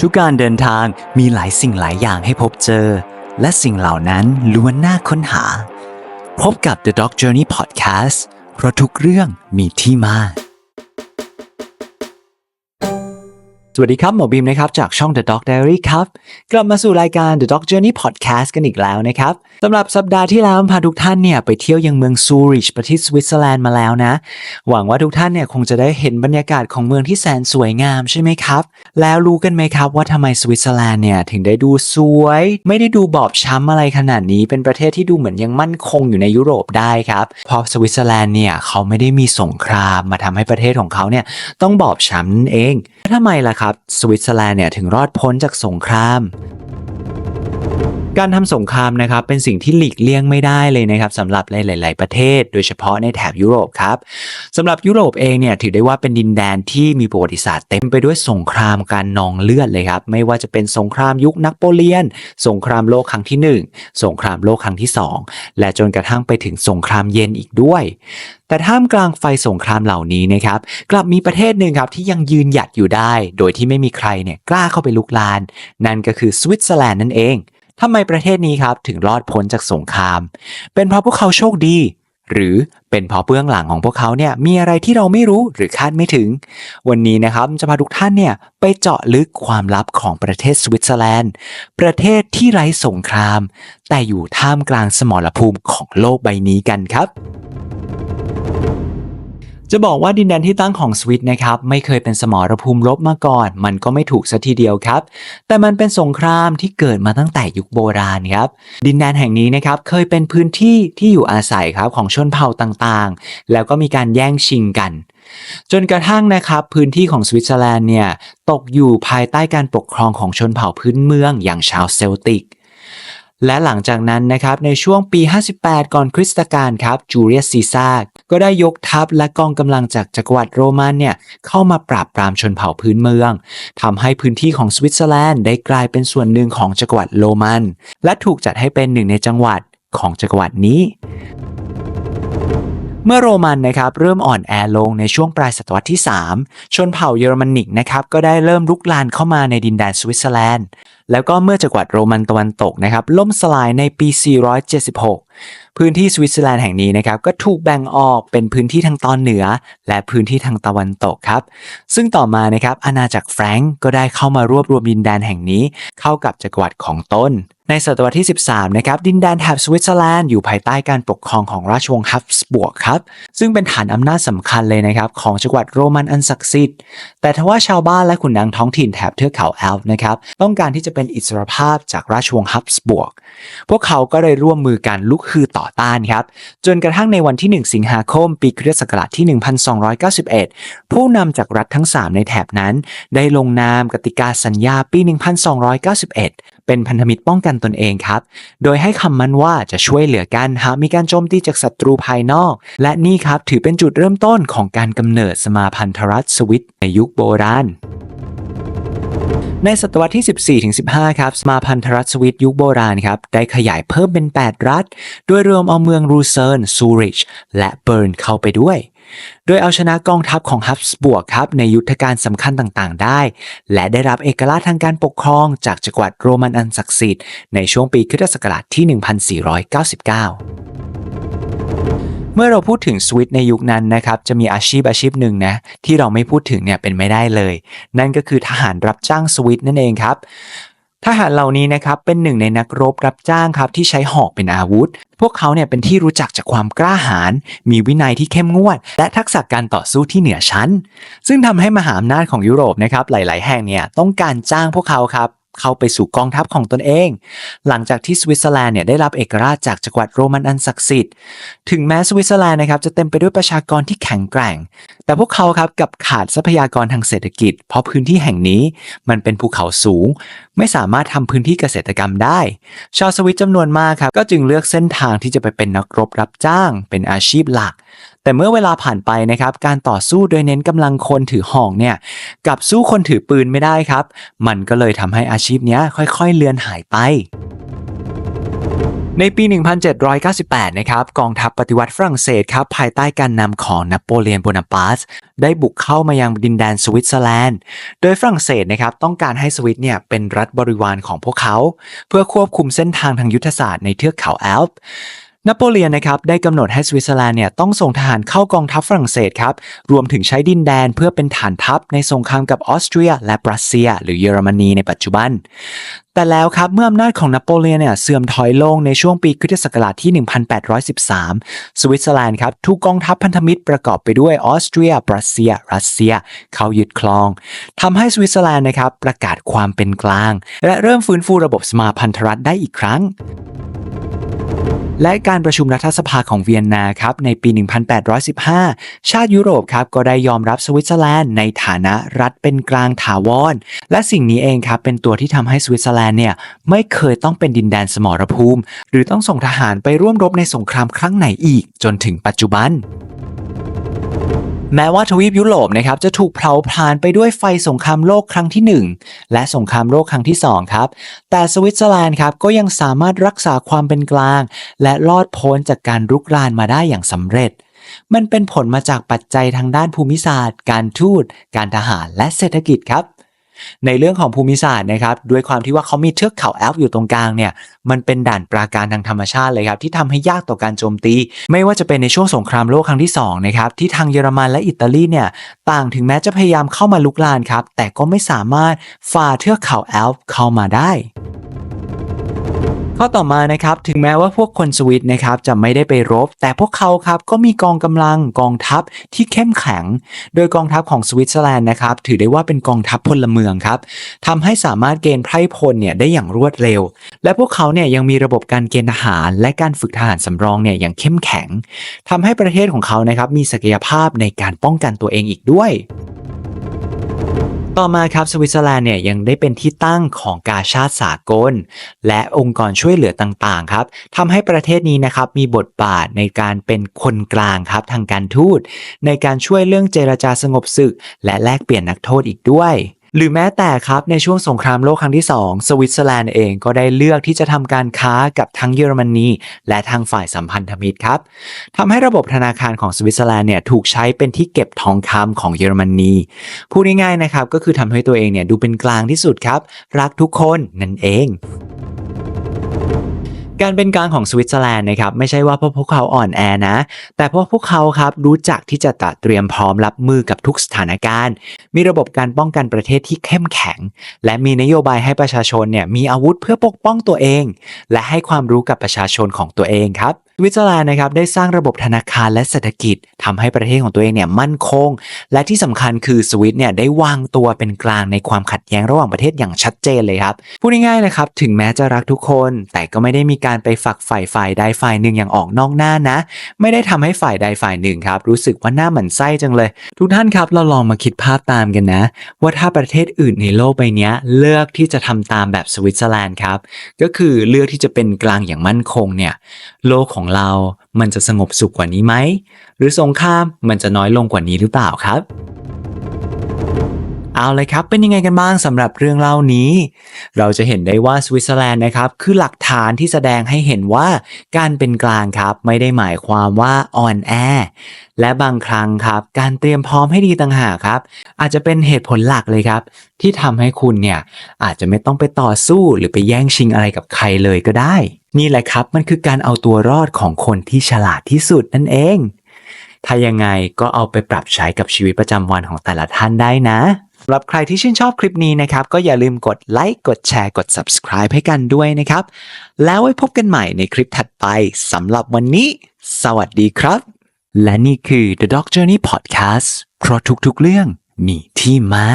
ทุกการเดินทางมีหลายสิ่งหลายอย่างให้พบเจอ และสิ่งเหล่านั้นล้วนน่าค้นหา พบกับ The Dog Journey Podcast เพราะทุกเรื่องมีที่มา สวัสดีครับ หมอบีมนะครับ จากช่อง The Dog Diary ครับ กลับมาสู่รายการ The Dog Journey Podcast กันอีกแล้วนะครับสำหรับสัปดาห์ที่แล้วพาทุกท่านเนี่ยไปเที่ยวยังเมืองซูริชประเทศสวิตเซอร์แลนด์มาแล้วนะ หวังว่าทุกท่านเนี่ยคงจะได้เห็นบรรยากาศของเมืองที่แสนสวยงามใช่ไหมครับ แล้วรู้กันไหมครับว่าทำไมสวิตเซอร์แลนด์เนี่ยถึงได้ดูสวย ไม่ได้ดูบอบช้ำอะไรขนาดนี้ เป็นประเทศที่ดูเหมือนยังมั่นคงอยู่ในยุโรปได้ครับเพราะสวิตเซอร์แลนด์เนี่ยเขาไม่ได้มีสงครามมาทำให้ประเทศของเขาเนี่ยต้องบอบช้ำนั่นเองแล้วทำไมล่ะครับสวิตเซอร์แลนด์เนี่ยถึงรอดพ้นจากสงคราม การทำสงครามนะครับเป็นสิ่งที่หลีกเลี่ยงไม่ได้เลยนะครับสำหรับหลาย ๆ ประเทศ โดยเฉพาะในแถบยุโรปครับสำหรับยุโรปเองเนี่ยถือได้ว่าเป็นดินแดนที่มีประวัติศาสตร์เต็มไปด้วยสงครามการนองเลือดเลยครับไม่ว่าจะเป็นสงครามยุคนโปเลียน สงครามโลกครั้งที่หนึ่งสงครามโลกครั้งที่สองและจนกระทั่งไปถึงสงครามเย็นอีกด้วย แต่ท่ามกลางไฟสงครามเหล่านี้นะครับกลับมีประเทศหนึ่งครับที่ยังยืนหยัดอยู่ได้ โดยที่ไม่มีใครเนี่ยกล้าเข้าไปลุกลาน นั่นก็คือสวิตเซอร์แลนด์นั่นเอง ทำไมประเทศนี้ครับถึงรอดพ้นจากสงคราม เป็นเพราะพวกเขาโชคดี หรือเป็นเพราะเบื้องหลังของพวกเขาเนี่ยมีอะไรที่เราไม่รู้หรือคาดไม่ถึง วันนี้นะครับจะพาทุกท่านเนี่ยไปเจาะลึกความลับของประเทศสวิตเซอร์แลนด์ ประเทศที่ไร้สงคราม แต่อยู่ท่ามกลางสมรภูมิของโลกใบนี้กันครับ จะบอกว่าดินแดนที่ตั้งของสวิตนะครับไม่เคยเป็นสมรภูมิรบมาก่อน มันก็ไม่ถูกซะทีเดียวครับ แต่มันเป็นสงครามที่เกิดมาตั้งแต่ยุคโบราณครับ ดินแดนแห่งนี้นะครับเคยเป็นพื้นที่ที่อยู่อาศัยครับของชนเผ่าต่างๆ แล้วก็มีการแย่งชิงกันจนกระทั่งนะครับพื้นที่ของสวิตเซอร์แลนด์เนี่ยตกอยู่ภายใต้การปกครองของชนเผ่าพื้นเมืองอย่างชาวเซลติก และหลังจากนั้นนะครับในช่วงปี 58 ก่อนคริสตกาลครับจูเลียสซีซาร์ก็ได้ยกทัพและกองกำลังจากจักรวรรดิโรมันเนี่ยเข้ามาปราบปรามชนเผ่าพื้นเมืองทำให้พื้นที่ของสวิตเซอร์แลนด์ได้กลายเป็นส่วนหนึ่งของจักรวรรดิโรมัน และถูกจัดให้เป็นหนึ่งในจังหวัดของจักรวรรดินี้เมื่อโรมันนะครับเริ่มอ่อนแอลงในช่วงปลายศตวรรษที่ 3 ชนเผ่าเยอรมนิกนะครับก็ได้เริ่มลุกลานเข้ามาในดินแดนสวิตเซอร์แลนด์ แล้วก็เมื่อจักรวรรดิโรมันตะวันตกนะครับล่มสลายในปี 476 พื้นที่สวิตเซอร์แลนด์แห่งนี้นะครับก็ถูกแบ่งออกเป็นพื้นที่ทางตอนเหนือ และพื้นที่ทางตะวันตกครับ ซึ่งต่อมานะครับอาณาจักรแฟรงก์ก็ได้เข้ามารวบรวมดินแดนแห่งนี้ เข้ากับจักรวรรดิของตนในศตวรรษที่ 13 นะครับ ดินแดนแถบสวิตเซอร์แลนด์อยู่ภายใต้การปกครองของราชวงศ์ฮับสบวกครับ ซึ่งเป็นฐานอำนาจสำคัญเลยนะครับ ของจักรวรรดิโรมันอันศักดิ์สิทธิ์ แต่ทว่าชาวบ้านและขุนนางท้องถิ่นแถบเทือกเขาแอลป์นะครับ ต้องการที่จะเป็นอิสรภาพจากราชวงศ์ฮับสบวก พวกเขาก็เลยร่วมมือกันลุกฮือต่อต้านครับ จนกระทั่งในวันที่ 1 สิงหาคม ปีคริสต์ศักราชที่ 1291 ผู้นำจากรัฐทั้ง 3 ในแถบนั้น ได้ลงนามกติกาสัญญาปี 1291เป็นพันธมิตรป้องกันตนเองครับ โดยให้คำมั่นว่าจะช่วยเหลือกันหากมีการโจมตีจากศัตรูภายนอก และนี่ครับถือเป็นจุดเริ่มต้นของการกำเนิดสมาพันธรัฐสวิตในยุคโบราณ ในศตวรรษที่ 14-15 ครับ สมาพันธรัฐสวิตยุคโบราณครับ ได้ขยายเพิ่มเป็น 8 รัฐ โดยรวมเอาเมืองรูเซิร์น ซูริช และเบิร์นเข้าไปด้วย โดยเอาชนะกองทัพของฮับสบวกครับ ในยุทธการสำคัญต่างๆ ได้ และได้รับเอกราชทางการปกครองจากจักรวรรดิโรมันอันศักดิ์สิทธิ์ในช่วงปีคริสตศักราชที่ 1499 เมื่อเราพูดถึงสวิตในยุคนั้นนะครับจะมีอาชีพอาชีพหนึ่งนะที่เราไม่พูดถึงเนี่ยเป็นไม่ได้เลย นั่นก็คือทหารรับจ้างสวิตนั่นเองครับทหารเหล่านี้นะครับเป็นหนึ่งในนักรบรับจ้างครับที่ใช้หอกเป็นอาวุธ พวกเขาเนี่ยเป็นที่รู้จักจากความกล้าหาญ มีวินัยที่เข้มงวด และทักษะการต่อสู้ที่เหนือชั้น ซึ่งทำให้มหาอำนาจของยุโรปนะครับหลาย ๆ แห่งเนี่ยต้องการจ้างพวกเขาครับ เข้าไปสู่กองทัพของตนเอง หลังจากที่สวิตเซอร์แลนด์เนี่ยได้รับเอกราชจากจักรวรรดิโรมันอันศักดิ์สิทธิ์ ถึงแม้สวิตเซอร์แลนด์นะครับจะเต็มไปด้วยประชากรที่แข็งแกร่ง แต่พวกเขาครับกับขาดทรัพยากรทางเศรษฐกิจ เพราะพื้นที่แห่งนี้มันเป็นภูเขาสูง ไม่สามารถทำพื้นที่เกษตรกรรมได้ ชาวสวิตจำนวนมากครับก็จึงเลือกเส้นทางที่จะไปเป็นนักรบรับจ้าง เป็นอาชีพหลัก แต่เมื่อเวลาผ่านไปนะครับ การต่อสู้โดยเน้นกำลังคนถือหอกเนี่ยกับสู้คนถือปืนไม่ได้ครับ มันก็เลยทำให้อาชีพนี้ค่อยๆ เลือนหายไปในปี 1798 นะครับ กองทัพปฏิวัติฝรั่งเศสครับ ภายใต้การนำของนโปเลียนโบนาปาร์ตได้บุกเข้ามายังดินแดนสวิตเซอร์แลนด์ โดยฝรั่งเศสนะครับต้องการให้สวิตเนี่ยเป็นรัฐบริวารของพวกเขา เพื่อควบคุมเส้นทางทางยุทธศาสตร์ในเทือกเขาแอลป์ นโปเลียนนะครับได้กำหนดให้สวิตเซอร์แลนด์เนี่ยต้องส่งทหารเข้ากองทัพฝรั่งเศสครับรวมถึงใช้ดินแดนเพื่อเป็นฐานทัพในสงครามกับออสเตรีย และปรัสเซีย หรือเยอรมนีในปัจจุบัน แต่แล้วครับเมื่ออำนาจของนโปเลียนเนี่ยเสื่อมถอยลงในช่วงปีคริสตศักราชที่ 1813 สวิตเซอร์แลนด์ครับถูกกองทัพพันธมิตรประกอบไปด้วยออสเตรีย ปรัสเซีย รัสเซีย เข้ายึดครองทำให้สวิตเซอร์แลนด์นะครับประกาศความเป็นกลาง และเริ่มฟื้นฟูระบบสมาพันธรัฐได้อีกครั้ง และการประชุมรัฐสภาของเวียนนาครับในปี 1815 ชาติยุโรปครับก็ได้ยอมรับสวิตเซอร์แลนด์ในฐานะรัฐเป็นกลางถาวร และสิ่งนี้เองครับเป็นตัวที่ทำให้สวิตเซอร์แลนด์เนี่ยไม่เคยต้องเป็นดินแดนสมรภูมิ หรือต้องส่งทหารไปร่วมรบในสงครามครั้งไหนอีกจนถึงปัจจุบัน แม้ว่าทวีปยุโรปนะครับจะถูกเผาผลาญไปด้วยไฟสงครามโลกครั้งที่ 1 และสงครามโลกครั้งที่ 2 ครับ แต่สวิตเซอร์แลนด์ครับก็ยังสามารถรักษาความเป็นกลาง และรอดพ้นจากการรุกรานมาได้อย่างสำเร็จ มันเป็นผลมาจากปัจจัยทางด้านภูมิศาสตร์ การทูต การทหารและเศรษฐกิจครับ ในเรื่องของภูมิศาสตร์นะครับด้วยความที่ว่าเขามีเทือกเขาแอลป์อยู่ตรงกลางเนี่ยมันเป็นด่านปราการทางธรรมชาติเลยครับที่ทำให้ยากต่อการโจมตี ไม่ว่าจะเป็นในช่วงสงครามโลกครั้งที่2นะครับที่ทางเยอรมันและอิตาลีเนี่ยต่างถึงแม้จะพยายามเข้ามาลุกลานครับแต่ก็ไม่สามารถฝ่าเทือกเขาแอลป์เข้ามาได้ ข้อต่อมานะครับถึงแม้ว่าพวกคนสวิตนะครับจะไม่ได้ไปรบ แต่พวกเขาครับก็มีกองกำลังกองทัพที่เข้มแข็ง โดยกองทัพของสวิตเซอร์แลนด์นะครับถือได้ว่าเป็นกองทัพพลเมืองครับทำให้สามารถเกณฑ์ไพร่พลเนี่ยได้อย่างรวดเร็ว และพวกเขาเนี่ยยังมีระบบการเกณฑ์ทหาร และการฝึกทหารสำรองเนี่ยอย่างเข้มแข็งทำให้ประเทศของเขานะครับมีศักยภาพในการป้องกันตัวเองอีกด้วย ต่อมาครับสวิตเซอร์แลนด์เนี่ยยังได้เป็นที่ตั้งของกาชาติสากล และองค์กรช่วยเหลือต่างๆครับทำให้ประเทศนี้นะครับมีบทบาทในการเป็นคนกลางครับทางการทูต ในการช่วยเรื่องเจรจาสงบศึก และแลกเปลี่ยนนักโทษอีกด้วย หรือแม้แต่ครับในช่วงสงครามโลกครั้งที่ 2 สวิตเซอร์แลนด์เองก็ได้เลือกที่จะทำการค้ากับทั้งเยอรมนีและทางฝ่ายสัมพันธมิตรครับทำให้ระบบธนาคารของสวิตเซอร์แลนด์เนี่ยถูกใช้เป็นที่เก็บทองคำของเยอรมนีพูดง่ายๆนะครับก็คือทำให้ตัวเองเนี่ยดูเป็นกลางที่สุดครับ รักทุกคนนั่นเอง การเป็นกลางของสวิตเซอร์แลนด์นะครับไม่ใช่ว่าเพราะพวกเขาอ่อนแอนะ แต่เพราะพวกเขาครับรู้จักที่จะตัดเตรียมพร้อมรับมือกับทุกสถานการณ์ มีระบบการป้องกันประเทศที่เข้มแข็ง และมีนโยบายให้ประชาชนเนี่ยมีอาวุธเพื่อปกป้องตัวเอง และให้ความรู้กับประชาชนของตัวเองครับ สวิตเซอร์แลนด์นะครับได้สร้างระบบธนาคารและเศรษฐกิจทำให้ประเทศของตัวเองเนี่ยมั่นคง และที่สำคัญคือสวิตเนี่ยได้วางตัวเป็นกลางในความขัดแย้งระหว่างประเทศอย่างชัดเจนเลยครับพูดง่ายๆนะครับถึงแม้จะรักทุกคน แต่ก็ไม่ได้มีการไปฝักฝ่ายฝ่ายใดฝ่ายหนึ่งอย่างออกนอกหน้านะ ไม่ได้ทำให้ฝ่ายใดฝ่ายหนึ่งครับรู้สึกว่าหน้าหมันไส้จังเลย ทุกท่านครับเราลองมาคิดภาพตามกันนะ ว่าถ้าประเทศอื่นในโลกใบเนี้ยเลือกที่จะทำตามแบบสวิตเซอร์แลนด์ครับก็คือเลือกที่จะเป็นกลางอย่างมั่นคงเนี่ยโลกของของเรา มันจะสงบสุขกว่านี้ไหม หรือสงครามมันจะน้อยลงกว่านี้หรือเปล่าครับ เอาเลยครับ เป็นยังไงกันบ้างสำหรับเรื่องเล่านี้ เราจะเห็นได้ว่าสวิตเซอร์แลนด์นะครับ คือหลักฐานที่แสดงให้เห็นว่าการเป็นกลางครับ ไม่ได้หมายความว่าอ่อนแอ และบางครั้งครับ การเตรียมพร้อมให้ดีต่างหากครับ อาจจะเป็นเหตุผลหลักเลยครับ ที่ทำให้คุณเนี่ย อาจจะไม่ต้องไปต่อสู้หรือไปแย่งชิงอะไรกับใครเลยก็ได้ นี่แหละครับมันคือการเอาตัวรอดของคนที่ฉลาดที่สุดนั่นเองถ้ายังไงก็เอาไปปรับใช้กับชีวิตประจำวันของแต่ละท่านได้นะ สำหรับใครที่ชื่นชอบคลิปนี้นะครับ ก็อย่าลืมกดไลค์กดแชร์กด subscribe ให้กันด้วยนะครับ แล้วไว้พบกันใหม่ในคลิปถัดไปสำหรับวันนี้ สวัสดีครับ และนี่คือ The Dog Journey Podcast เพราะทุกๆเรื่องมีที่มา